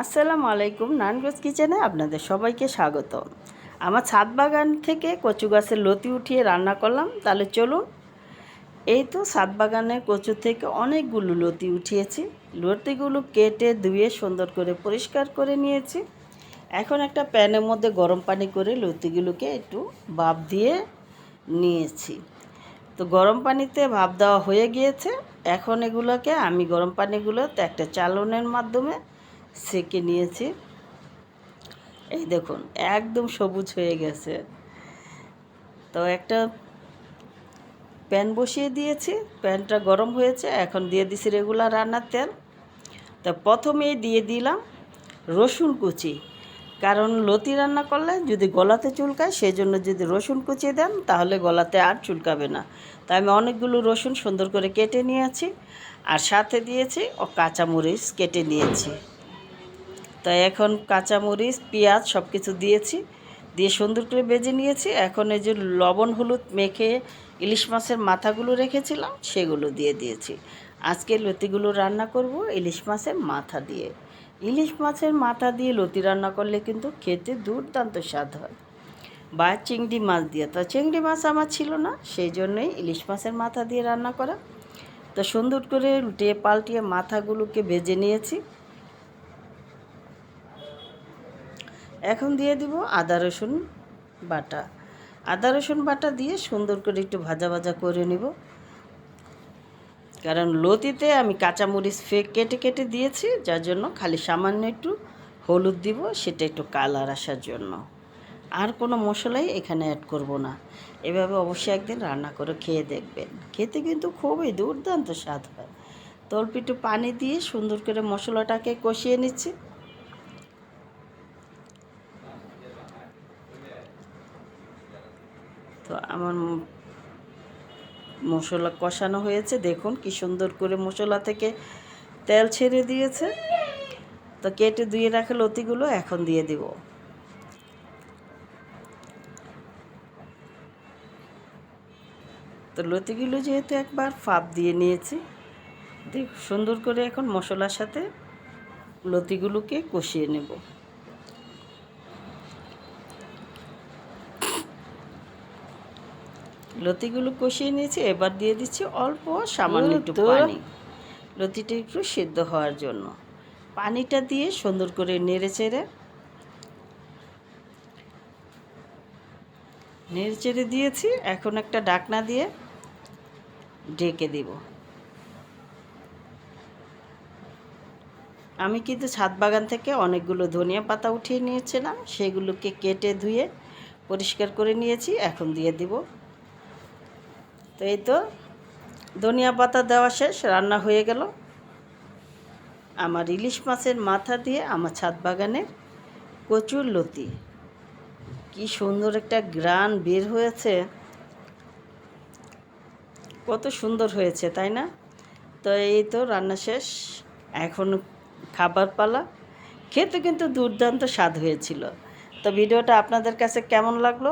আসসালামু আলাইকুম নানগোজ কিচেনে আপনাদের সবাইকে স্বাগত। আমার ছাদ বাগান থেকে কচু গাছের লতি উঠিয়ে রান্না করলাম। তাহলে চলুন, এই তো ছাদ বাগানের কচু থেকে অনেকগুলো লতি উঠিয়েছি। লতিগুলো কেটে ধুয়ে সুন্দর করে পরিষ্কার করে নিয়েছি। এখন একটা প্যানের মধ্যে গরম পানি করে লতিগুলোকে একটু ভাপ দিয়ে নিয়েছি। তো গরম পানিতে ভাপ দেওয়া হয়ে গিয়েছে। এখন এগুলোকে আমি গরম পানিগুলোতে একটা চালনের মাধ্যমে সেকে নিয়েছি। এই দেখুন, একদম সবুজ হয়ে গেছে। তো একটা প্যান বসিয়ে দিয়েছি, প্যানটা গরম হয়েছে, এখন দিয়ে দিছি রেগুলার রান্নার তেল। তো প্রথমেই দিয়ে দিলাম রসুন কুচি, কারণ লতি রান্না করলে যদি গলাতে চুলকায় সেই জন্য যদি রসুন কুচি দেন, তাহলে গলাতে আর চুলকাবে না। তাই আমি অনেকগুলো রসুন সুন্দর করে কেটে নিয়েছি, আর সাথে দিয়েছি ও কাঁচামরিচ কেটে নিয়েছি। তাই এখন কাঁচামরিচ, পেঁয়াজ সব কিছু দিয়েছি। দিয়ে সুন্দর করে বেজে নিয়েছি। এখন এই যে লবণ, হলুদ মেখে ইলিশ মাছের মাথাগুলো রেখেছিলাম, সেগুলো দিয়ে দিয়েছি। আজকে লতিগুলো রান্না করব ইলিশ মাছের মাথা দিয়ে। ইলিশ মাছের মাথা দিয়ে লতি রান্না করলে কিন্তু খেতে দুর্দান্ত স্বাদ হয়। বা চিংড়ি মাছ দিয়ে। তো চিংড়ি মাছ আমার ছিল না, সেই জন্যই ইলিশ মাছের মাথা দিয়ে রান্না করা। তো সুন্দর করে উল্টিয়ে পাল্টিয়ে মাথাগুলোকে ভেজে নিয়েছি। এখন দিয়ে দিব আদা, রসুন বাটা। আদা, রসুন বাটা দিয়ে সুন্দর করে একটু ভাজা ভাজা করে নিব। কারণ লতিতে আমি কাঁচামরিচ ফেক কেটে কেটে দিয়েছি, যার জন্য খালি সামান্য একটু হলুদ দিব, সেটা একটু কালার আসার জন্য। আর কোনো মশলাই এখানে অ্যাড করব না। এভাবে অবশ্যই একদিন রান্না করে খেয়ে দেখবেন। খেতে কিন্তু খুবই দুর্দান্ত স্বাদ হয়। তো অল্প একটু পানি দিয়ে সুন্দর করে মশলাটাকে কষিয়ে নিচ্ছি। তো আমার মশলা কষানো হয়েছে। দেখুন কি সুন্দর করে মশলা থেকে তেল ছেড়ে দিয়েছে। তো কেটে ধুয়ে রাখা লতিগুলো এখন দিয়ে দিব। তো লতিগুলো যেহেতু একবার ফাপ দিয়ে নিয়েছি, দেখ, সুন্দর করে এখন মশলার সাথে লতিগুলোকে কষিয়ে নেব। লতিগুলো কষিয়ে নিয়েছি এবার দিয়ে দিচ্ছি অল্প সামান্য একটু পানি। লতিটা একটু সিদ্ধ হওয়ার জন্য। পানিটা দিয়ে সুন্দর করে নেড়ে চেড়ে নেড়ে চেড়ে দিয়েছি এখন একটা ডাকনা দিয়ে ঢেকে দিব। আমি কিন্তু ছাদ বাগান থেকে অনেকগুলো ধনিয়া পাতা উঠিয়ে নিয়েছিলাম সেগুলোকে কেটে ধুয়ে পরিষ্কার করে নিয়েছি এখন দিয়ে দিব। তো এই তো, ধনিয়া পাতা দেওয়া শেষ, রান্না হয়ে গেল। আমার ইলিশ মাছের মাথা দিয়ে আমার ছাদ বাগানের কচুর লতি। কি সুন্দর একটা গ্রান বের হয়েছে। কত সুন্দর হয়েছে, তাই না? তো এই তো রান্না শেষ, এখন খাবার পালা। খেতে কিন্তু দুর্দান্ত স্বাদ হয়েছিল। তো ভিডিওটা আপনাদের কাছে কেমন লাগল?